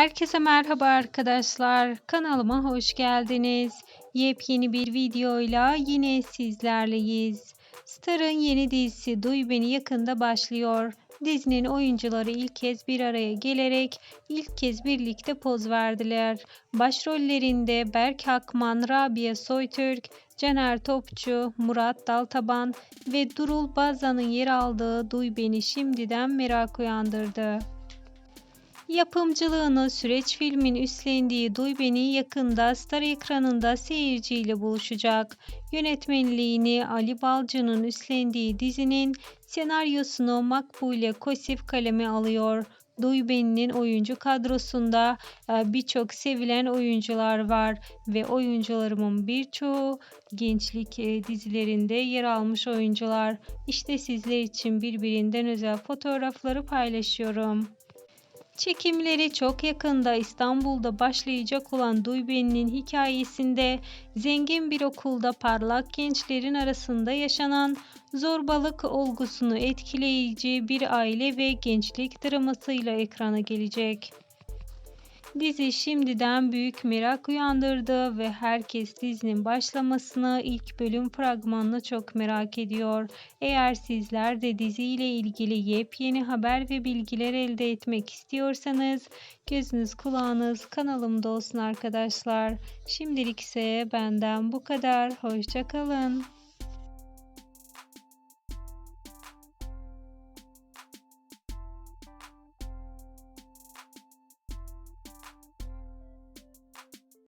Herkese merhaba arkadaşlar. Kanalıma hoş geldiniz. Yepyeni bir videoyla yine sizlerleyiz. Star'ın yeni dizisi Duy Beni yakında başlıyor. Dizinin oyuncuları ilk kez bir araya gelerek ilk kez birlikte poz verdiler. Başrollerinde Berk Hakman, Rabia Soytürk, Caner Topçu, Murat Daltaban ve Durul Bazan'ın yer aldığı Duy Beni şimdiden merak uyandırdı. Yapımcılığını Süreç filmin üstlendiği Duy Beni yakında Star ekranında seyirciyle buluşacak. Yönetmenliğini Ali Balcı'nın üstlendiği dizinin senaryosunu Makbule Kosif kaleme alıyor. Duy Beni'nin oyuncu kadrosunda e, birçok sevilen oyuncular var ve oyuncularımın birçoğu gençlik e, dizilerinde yer almış oyuncular. İşte sizler için birbirinden özel fotoğrafları paylaşıyorum. Çekimleri çok yakında İstanbul'da başlayacak olan Duyben'in hikayesinde zengin bir okulda parlak gençlerin arasında yaşanan zorbalık olgusunu etkileyici bir aile ve gençlik dramasıyla ekrana gelecek. Dizi şimdiden büyük merak uyandırdı ve herkes dizinin başlamasını ilk bölüm fragmanını çok merak ediyor. Eğer sizler de diziyle ilgili yepyeni haber ve bilgiler elde etmek istiyorsanız gözünüz kulağınız kanalımda olsun arkadaşlar. Şimdilik ise benden bu kadar. Hoşçakalın.